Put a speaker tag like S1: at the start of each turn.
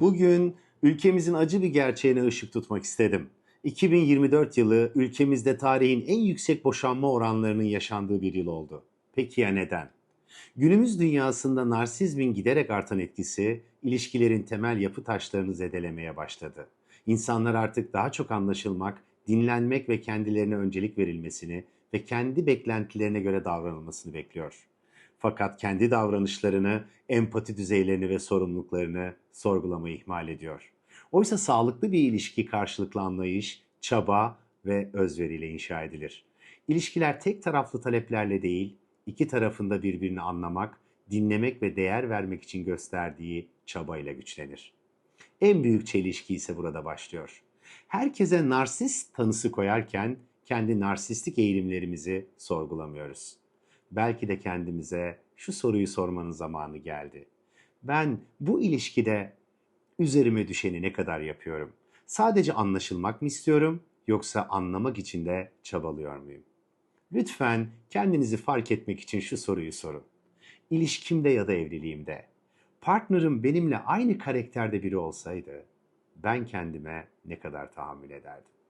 S1: Bugün ülkemizin acı bir gerçeğine ışık tutmak istedim. 2024 yılı ülkemizde tarihin en yüksek boşanma oranlarının yaşandığı bir yıl oldu. Peki ya neden? Günümüz dünyasında narsizmin giderek artan etkisi ilişkilerin temel yapı taşlarını zedelemeye başladı. İnsanlar artık daha çok anlaşılmak, dinlenmek ve kendilerine öncelik verilmesini ve kendi beklentilerine göre davranılmasını bekliyor. Fakat kendi davranışlarını, empati düzeylerini ve sorumluluklarını sorgulamayı ihmal ediyor. Oysa sağlıklı bir ilişki karşılıklı anlayış, çaba ve özveriyle inşa edilir. İlişkiler tek taraflı taleplerle değil, iki tarafında birbirini anlamak, dinlemek ve değer vermek için gösterdiği çabayla güçlenir. En büyük çelişki ise burada başlıyor. Herkese narsist tanısı koyarken kendi narsistik eğilimlerimizi sorgulamıyoruz. Belki de kendimize şu soruyu sormanın zamanı geldi. Ben bu ilişkide üzerime düşeni ne kadar yapıyorum? Sadece anlaşılmak mı istiyorum yoksa anlamak için de çabalıyor muyum? Lütfen kendinizi fark etmek için şu soruyu sorun. İlişkimde ya da evliliğimde partnerim benimle aynı karakterde biri olsaydı ben kendime ne kadar tahammül ederdim?